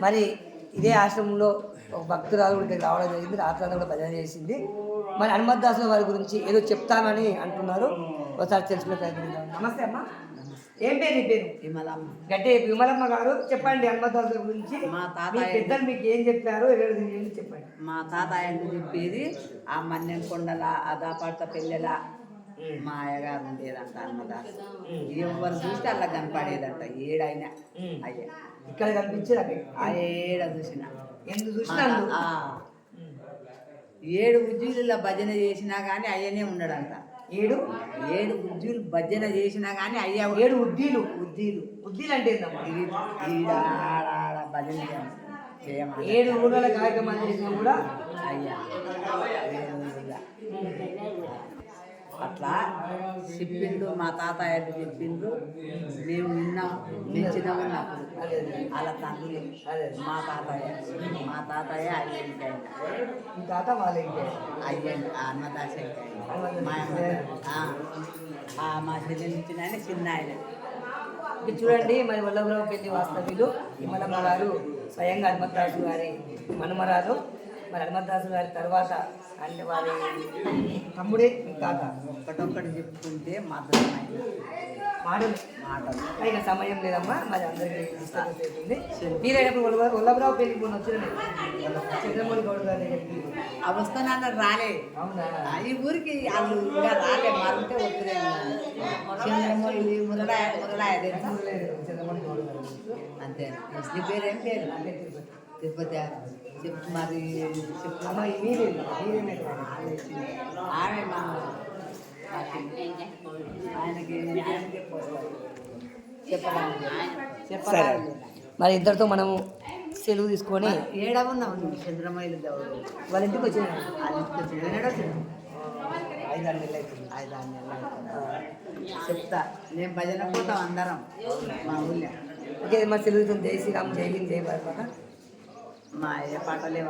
మరి ఇదే ఆశ్రమంలో ఒక భక్తురాలు కూడా ఇక్కడికి రావడం జరిగింది. రాత్రి కూడా భజన చేసింది. మరి హనుమద్దాసుల వారి గురించి ఏదో చెప్తానని అంటున్నారు. ఒకసారి తెలుసుకునే ప్రయత్నం. నమస్తే అమ్మా. ఏం పేరు నీ పేరు? విమలమ్మ. గట్టి విమలమ్మ గారు చెప్పండి హనుమద్దాసుల గురించి. మా తాతయ్య పెద్దలు మీకు ఏం చెప్పారు చెప్పండి. మా తాతయ్య చెప్పేది ఆ మన్యం కొండల ఆ దాపాట పెళ్ళెల మా అయ్యగారు ఉండేదంట అన్నదాస్. ఎవరు చూస్తే అలా కనపడేదంట ఏడైనా. అయ్యా. ఇక్కడ కనిపించేది అక్కడ ఆ ఏడ చూసిన. ఎందుకు చూసినా ఏడు ఉజ్జీల భజన చేసినా కానీ అయ్యనే ఉన్నాడంట. ఏడు? ఏడు ఉజ్జీలు భజన చేసినా కానీ అయ్యా ఏడు ఉద్దీలు ఉద్దీలు ఉద్దీలు అంటే భజన చేయమని ఏడు ఊళ్ళ కార్యక్రమాలు చేసినా కూడా? అయ్యా. అట్లా చెప్పిండ్రు మా తాతయ్య చెప్పిండ్రు. మేము విన్నాం పెంచిన ఉన్నప్పుడు వాళ్ళ తండ్రి మా తాతయ్య మా తాతయ్య అయ్యండి. తాత వాళ్ళ అయ్యండి ఆ అన్నదాస మా మా చెల్లెలు ఇచ్చిన ఆయన చిన్న ఆయన. చూడండి మరి వల్లభరావు పెళ్ళి వాస్తవ్యులు విమలమ్మ గారు స్వయంగా హనుమంతరాజు గారి మనుమరాలు. మరి హనుమద్దాసు గారి తర్వాత అంటే వారి తమ్ముడే తాత ఒక్కటొక్కటి చెప్పుకుంటే మధురమైన మాటలు. మాటలు. ఇక సమయం లేదమ్మా మరి అందరికీ డిస్టర్బెన్స్ అవుతుంది వీలైనప్పుడు వల్ల- వల్లభరావు పెళ్ళి మొన్న వచ్చిన చంద్రమౌళి గౌడ్ గారి దగ్గరికి అవస్థనాన్న రాలే. అవునా? ఆ, ఈ ఊరికి వాళ్ళు ఇంకా రాలే మారుంటే వస్తులే చంద్రమౌళి మురళాయ మురళాయ తెలుసా? చంద్రమౌళి గౌడ్ గారి. అంతే పేరు ఏం పేరు? అంటే తిరుపతి. మరి ఆమె మా ఆయనకి చెప్పరాదు మరి ఇద్దరితో మనము సెలవు తీసుకొని ఏడ ఉన్నావు నువ్వు చంద్రమౌళి దేవుడు వాళ్ళ ఇంటికి వచ్చిన అది ఐదారు నెలలు అవుతుంది ఐదు ఆరు నెలలు. చెప్తా నేను భజన పోతాం అందరం మా ఊళ్ళో ఓకే మరి సెలవు జై శ్రీరామ్ జై హింద్ జై భారత మా ఏ పాటలే